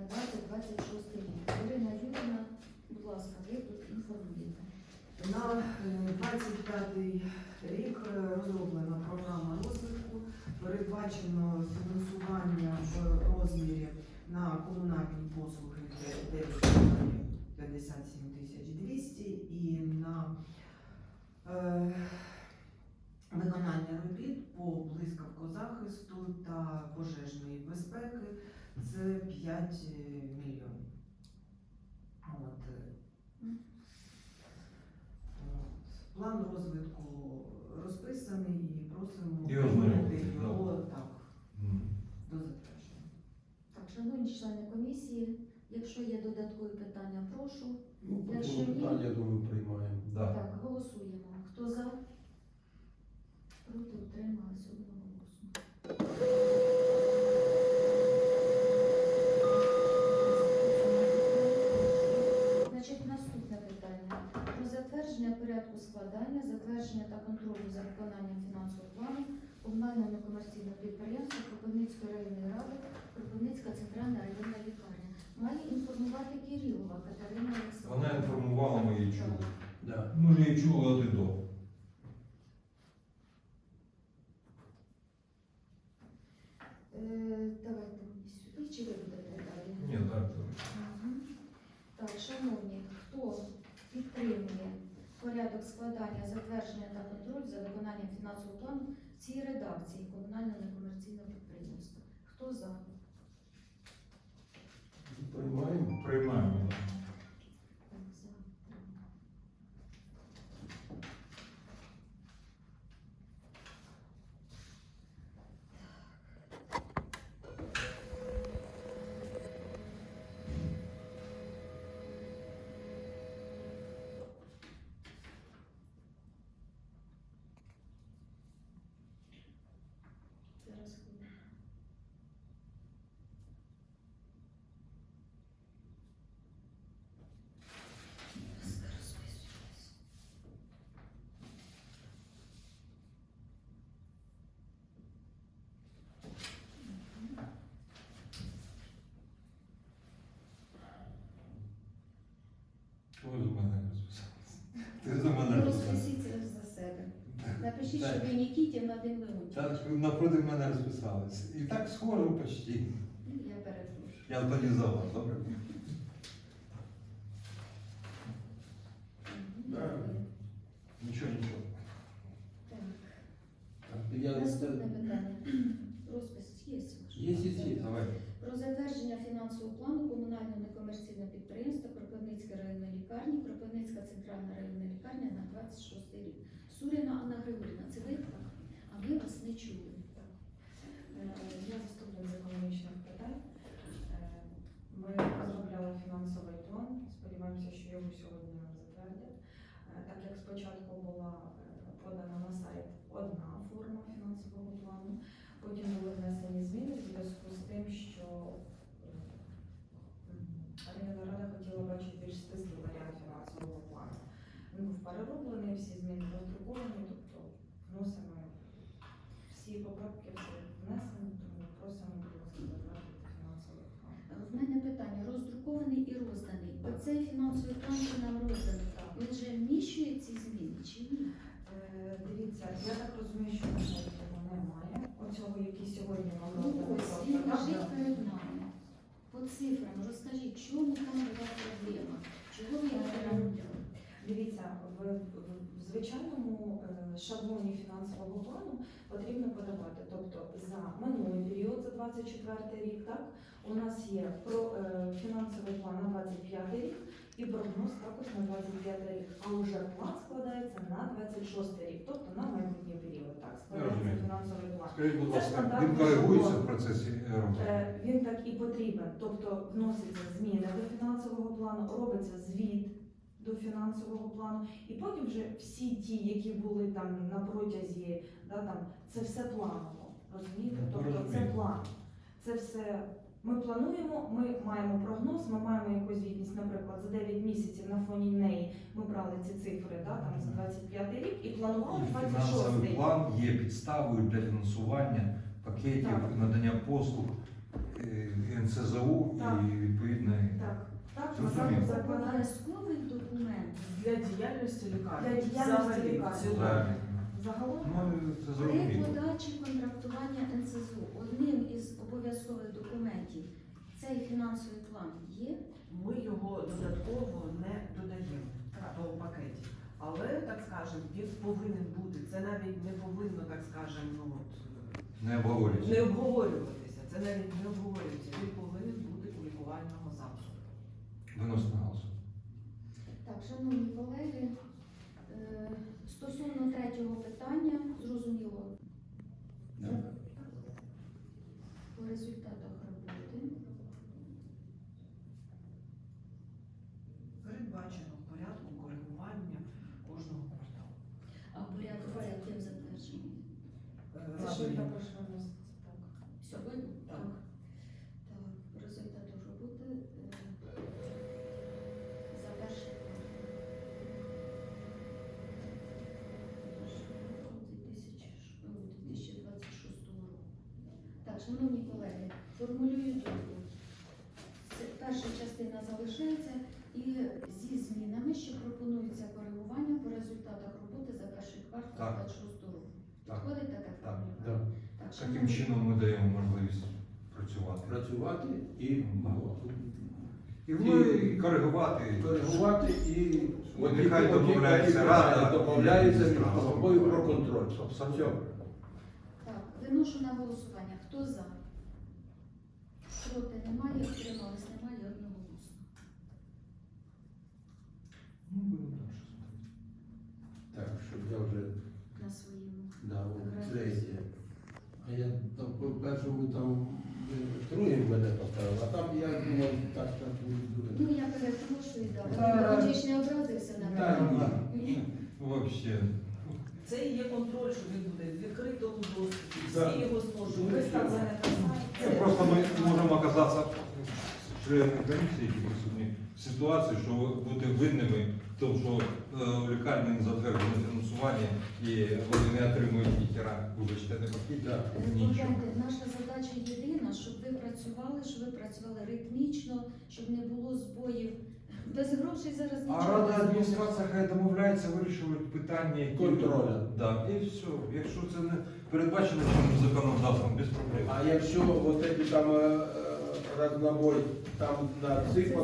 надати 26 рік. Ірина Юрівна, будь ласка, ви тут інформуєте. На е, 25 рік е, розроблена програма розвитку, передбачено фінансування в розмірі на комунальні послуги 9 57 тисяч 200 і на е, виконання робіт по блискавкозахисту та пожежної безпеки це 5 мільйонів. От, е, От. План розвитку розписаний і просимо І прийняти його да. так, до затвердження. Так, шановні члени комісії, якщо є додаткові питання, прошу. Ну, по Якщо цьому ні- питанню, я думаю, приймаємо. Да. Так, голосуємо. Хто за? Проти утримались одноголосно. Значить, наступне питання. Про затвердження порядку складання, затвердження та контролю за виконанням фінансового плану комунального некомерційного підприємства Кропивницької районної ради, Кропивницька центральна районна лікарня. Має інформувати Кирилова Катерина Олександрівна. Вона інформувала, ми її чули. Да. Ми ж її чули от і до. Е, Давайте сюди, чи ви будете далі? Ні, так. Так, шановні, хто підтримує порядок складання, затвердження та контроль за виконанням фінансового плану в цій редакції комунального некомерційного підприємства? Хто за? Приймаємо. Приймаємо. да. Так, за. Зараз хвилину. Ви за мене розписалися. Ти за мене Ви розписалася. розпишіться за себе. Напишіть, Так. що ви Нікітів на один вигодь. Так, напроти мене розписались. І так схоже почти. Я перепрошую. Я тоді добре? Да. Нічого, нічого. Так. Так, я Наступне питання. Розпис є? Є, є, є. Давай. Про затвердження фінансового плану комунального некомерційного підприємства Кропивницька районна лікарня, Кропивницька центральна районна лікарня на 26 рік. Суріна Анна Григорівна, це ви так? А ми вас не чули. Е, Я заступник з економічних питань. Е, Ми розробляли фінансовий план. Сподіваємося, що його сьогодні нам затвердять. Е, Так як спочатку була е, подана на сайт одна форма фінансового плану, потім були внесені зміни в зв'язку з тим, що е, м, районна рада хотіла бачити більш стислий варіант фінансового плану. Він був перероблений, всі зміни роздруковані, тобто вносимо всі поправки все внесені, тому просимо, будь ласка, затвердити фінансовий план. В мене питання роздрукований і розданий. Оцей фінансовий план, що нам розданий, він же вміщує ці зміни чи ні? Е, Дивіться, я так розумію, що на сайті його немає. Оцього, який сьогодні вам Ну розданий ось просто, він так, лежить да? перед нами. По цифрам розкажіть, чому там була проблема? Чого ви його? Дивіться, в звичайному е, шаблоні фінансового плану потрібно подавати. Тобто за минулий період, за 24 рік, так, у нас є про е, фінансовий план на 25 рік і прогноз також на 25 рік. А уже план складається на 26 рік, тобто на майбутній період. Так, складається фінансовий план. Скажіть, будь ласка, він коригується в процесі роботи? Е, Він так і потрібен, тобто вносяться зміни до фінансового плану, робиться звіт до фінансового плану, і потім вже всі ті, які були там на протязі, да, там, це все планово. Розумієте? Ну, Тобто це план. Це все. Ми плануємо, ми маємо прогноз, ми маємо якусь звітність, наприклад, за 9 місяців на фоні ми брали ці цифри да, там, за 25 рік і планували 26 Фінансовий рік. план є підставою для фінансування пакетів Так. надання послуг е, НСЗУ Так. і відповідне. Так, так, Зрозуміло. закон закладає Обов'язковий документ Для діяльності лікарні. Для діяльності Взагалі, лікарні. в цілому. Взагалі. загалом. Ну, це при зрозуміло. подачі контрактування НСЗУ. Одним із обов'язкових документів цей фінансовий план є. Ми його додатково не. Але, так скажемо, він повинен бути. Це навіть не повинно, так скажемо, ну, от, Не обговорюється. не обговорюватися. Це навіть не обговорюється. Він повинен бути у лікувального закладу. Виносимо на голосу. Так, шановні колеги, е, стосовно третього питання, зрозуміло, по результатах роботи. Передбачено в порядку коригування кожного кварталу. А порядок яким затверджений? Е, Це також так. Сьогодні? Так. Так, по результатах роботи е, за. Перший квартал 2026 року. Так, шановні колеги, формулюю думку. Це Перша частина залишається і зі змінами, що пропонується коригування по результатах роботи за перший квартал Так. 2026 року. Так. Підходить таке Так. формулювання? Так, Таким шановні чином ми даємо можливість працювати. Працювати і І ми і коригувати. коригувати і От нехай які рада, домовляється між і собою про контроль. Все. Так, виношу на голосування. Хто за? Проти немає, утримались немає одноголосно. Ну, будемо далі смотрети. Так, щоб я вже На своєму. дав третє. А я там по там е, другим мене поставили, а там я думав, так, так буде. Ну, я перепрошую, да. Він ж не образився на мене. Вообще. Це і є контроль, що він буде в відкритому доступі. Да. Всі його зможуть Просто ми можемо оказатися членами комісії, які присутні в ситуації, що бути винними в тому, що е, у лікарні не затверджено фінансування і вони не отримують ніхера, вибачте, не пакет. Так. Наша задача єдина, щоб ви працювали, щоб ви працювали ритмічно, щоб не було збоїв. Без грошей зараз нічого. А рада адміністрація хай домовляється, вирішують питання які- Контроля. Да, і все. Якщо це не передбачено чинним законодавством, без проблем. А якщо от эти там е, е, разнобой там на цих